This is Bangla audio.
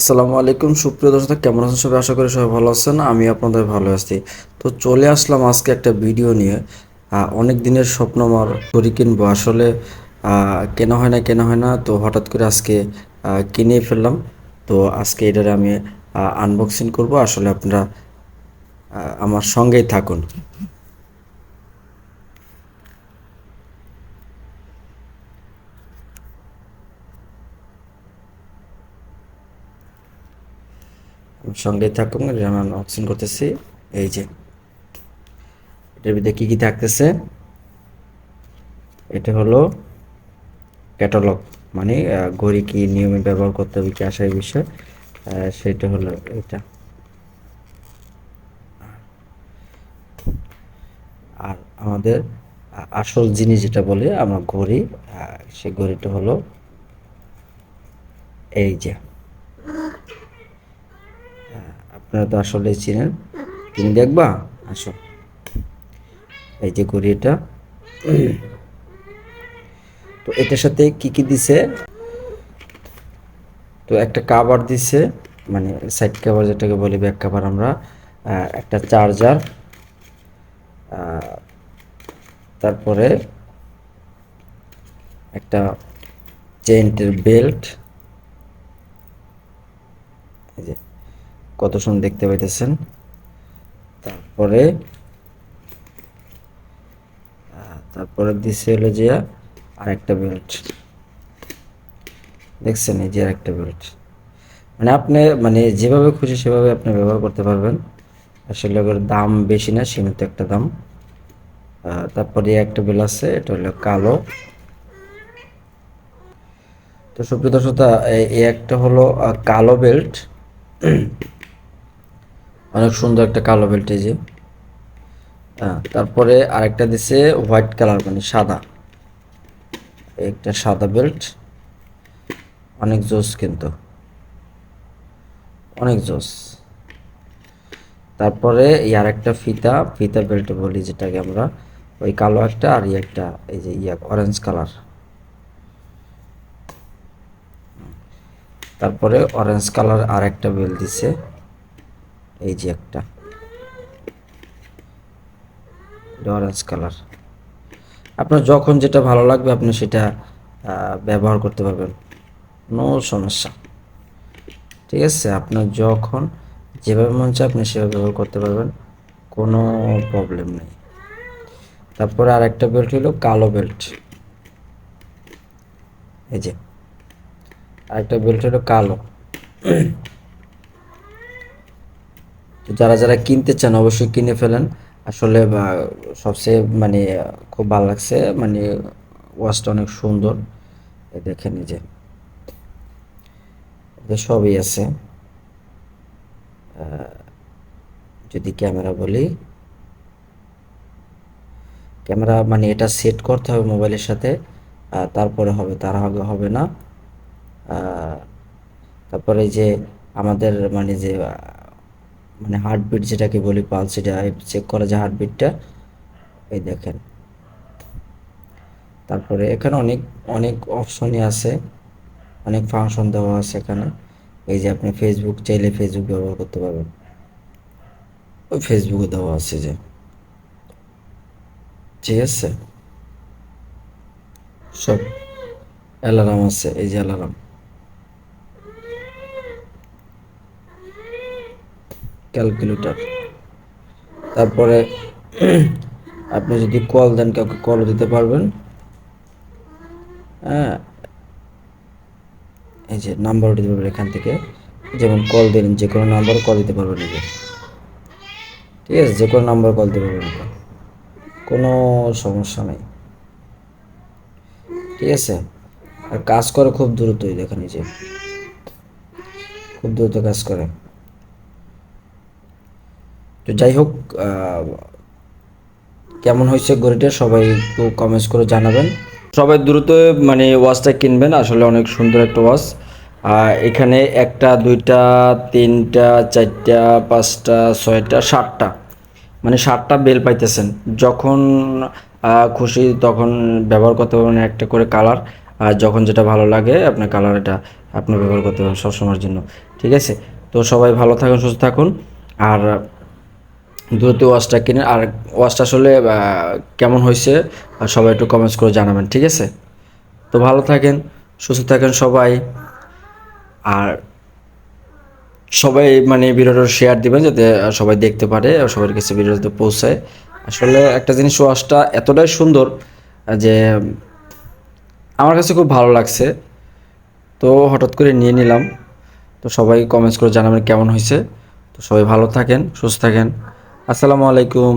আসসালামু আলাইকুম। সুপ্রিয় দর্শক, কেমন আছেন সবাই? আশা করি সবাই ভালো আছেন, আমি আপনাদের ভালো আছি। তো চলে আসলাম আজকে একটা ভিডিও নিয়ে। অনেক দিনের স্বপ্ন আমার ঘড়ি কিনবো। আসলে কেনা হয় না, কেনা হয় না, তো হঠাৎ করে আজকে কিনে ফেললাম। তো আজকে এটারে আমি আনবক্সিং করব। আসলে আপনারা আমার সঙ্গেই থাকুন। সঙ্গেই থাকুন আমি আনবক্সিং করতেছি। এই যে, এটার ভিতরে কি কি থাকতেছে? এটা হলো ক্যাটালগ মানে ঘড়ি কি নিয়মে ব্যবহার করতে হবে, কি আসার বিষয় সেটা হলো এটা। আর আমাদের আসল জিনিস যেটা বলে আমরা ঘড়ি সে ঘড়িটা হলো এই যে। আপনারা তো আসলে চিনেন। তুমি দেখবা? আসো। এই যে করি এটা। তো এটার সাথে কি কি দিছে? তো একটা কাভার দিছে মানে সাইড কাভার যেটাকে বলি ব্যাক কাভার আমরা একটা চার্জার তারপরে একটা চেন্টের বেল্ট এই যে কত সুন্দর দেখতে পাইতেছেন? তারপরে তারপরে দিছে হলো যে আরেকটা বেল্ট দেখছেন এই যে আরেকটা বেল্ট মানে আপনি মানে যেভাবে খুশি সেভাবে আপনি ব্যবহার করতে পারবেন। আসলে ওগুলোর দাম বেশি না, সীমিত একটা দাম। তারপরে একটা বেল আছে, এটা হলো কালো। তো সুপ্রিয় দর্শকতা এই এই একটা হলো কালো বেল্ট অনেক সুন্দর একটা কালো বেল্ট এই যে। হ্যাঁ, তারপরে আরেকটা দিছে হোয়াইট কালার মানে সাদা। একটা সাদা বেল্ট অনেক জোস কিন্তু। অনেক জোস। তারপরে এই আর একটা ফিতা ফিতা বেল্ট বলি যেটাকে আমরা। ওই কালো একটা আর এই একটা এই যে ইয়া অরেঞ্জ কালার তারপরে অরেঞ্জ কালার আর একটা বেল দিছে। এই যে একটা। অরেঞ্জ কালার আপনার যখন যেটা ভালো লাগবে, আপনি সেটা ব্যবহার করতে পারবেন। নো সমস্যা। ঠিক আছে? আপনার যখন যেভাবে মন চায়, আপনি সেভাবে ব্যবহার করতে পারবেন। কোনো প্রবলেম নেই। তারপরে আর একটা বেল্ট হলো কালো বেল্ট এই যে। আরেকটা বেল্ট হলো কালো। তো যারা যারা কিনতে চান অবশ্যই কিনে ফেলেন। আসলে সবচেয়ে মানে খুব ভালো লাগছে মানে ওয়াচটা অনেক সুন্দর। দেখে এতে সবই আছে। যদি ক্যামেরা বলি, ক্যামেরা মানে এটা সেট করতে হবে মোবাইলের সাথে তারপরে হবে, তার আগে হবে না। তারপরে যে, আমাদের মানে যে মানে হার্টবিট যেটাকে বলি পালস এটা চেক করা যায় হার্টবিটটা এই দেখেন। তারপরে এখানে অনেক অনেক অপশনই আছে, অনেক ফাংশন দেওয়া আছে এখানে। এই যে আপনি ফেসবুক চাইলে ফেসবুক ব্যবহার করতে পারবেন। ওই ফেসবুকে দেওয়া আছে যে। ঠিক আছে? সব অ্যালার্ম আছে, এই যে অ্যালার্ম ক্যালকুলেটর তারপরে আপনি যদি কল দেন, কাউকে কলও দিতে পারবেন। হ্যাঁ। এই যে নাম্বার দিতে পারবেন এখান থেকে। যেমন কল দিলেন, যে কোনো নাম্বার কল দিতে পারবেন যে ঠিক আছে, যে কোনো নাম্বার কল দিতে পারবেন। কোনো সমস্যা নেই। ঠিক আছে? আর কাজ করে খুব দ্রুতই, দেখেন যে। খুব দ্রুত কাজ করে। তো যাই হোক কেমন হয়েছে ঘড়িটা সবাই একটু কমেন্টস করে জানাবেন। সবাই দ্রুত মানে ওয়াচটা কিনবেন, আসলে অনেক সুন্দর একটা ওয়াচ। এখানে একটা, দুইটা, তিনটা, চারটা, পাঁচটা, ছয়টা, সাতটা। মানে সাতটা বেল পাইতেছেন। যখন খুশি তখন ব্যবহার করতে পারবেন একটা করে কালার। আর যখন যেটা ভালো লাগে আপনার কালার এটা আপনি ব্যবহার করতে পারেন সবসময়ের জন্য। ঠিক আছে? তো সবাই ভালো থাকুন, সুস্থ থাকুন। আর দ্রুত ওয়াচটা কিনে আর ওয়াচটা আসলে কেমন হয়েছে আর সবাই একটু কমেন্টস করে জানাবেন, ঠিক আছে? তো ভালো থাকেন, সুস্থ থাকেন সবাই। আর সবাই মানে ভিডিওটা শেয়ার দিবেন যাতে সবাই দেখতে পারে, আর সবার কাছে ভিডিও যাতে পৌঁছায়। আসলে একটা জিনিস ওয়াশটা এতটাই সুন্দর যে আমার কাছে খুব ভালো লাগছে। তো হঠাৎ করে নিয়ে নিলাম। তো সবাই কমেন্টস করে জানাবেন কেমন হয়েছে। তো সবাই ভালো থাকেন, সুস্থ থাকেন। আসসালামু আলাইকুম।